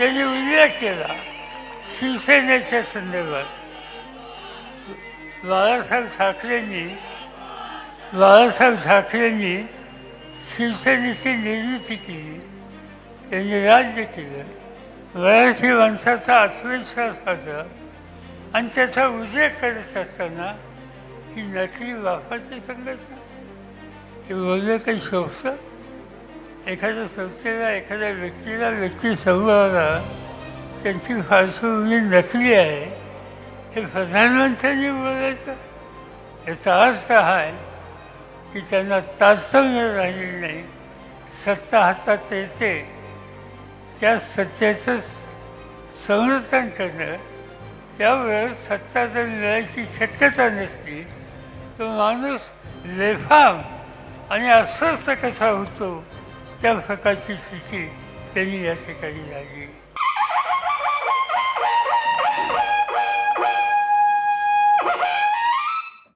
त्यांनी उल्लेख केला. शिवसेनेच्या संदर्भात. बाळासाहेब ठाकरेंनी बाळासाहेब ठाकरेंनी शिवसेनेची निर्मिती केली. त्यांनी राज्य केलं. मराठी माणसाचा आत्मविश्वास होता आणि त्याचा उल्लेख करत असताना ही नकली बापाची संघटना. हे बोललं काही शोभतं एखाद्या संस्थेला एखाद्या व्यक्तीला व्यक्ती समूहाला त्यांची पार्श्वभूमी नकली आहे. हे प्रधानमंत्र्यांनी बोलायचं? याचा अर्थ हा आहे की त्यांना तात्सम्य राहिलेलं नाही. सत्ता हातात येते. त्या सत्तेचं संरक्षण करणं त्यावर सत्ता जर मिळायची शक्यता नसली तो माणूस लेफाम आणि अस्वस्थ कसा होतो? त्या प्रकारची स्थिती त्यांनी या ठिकाणी लागली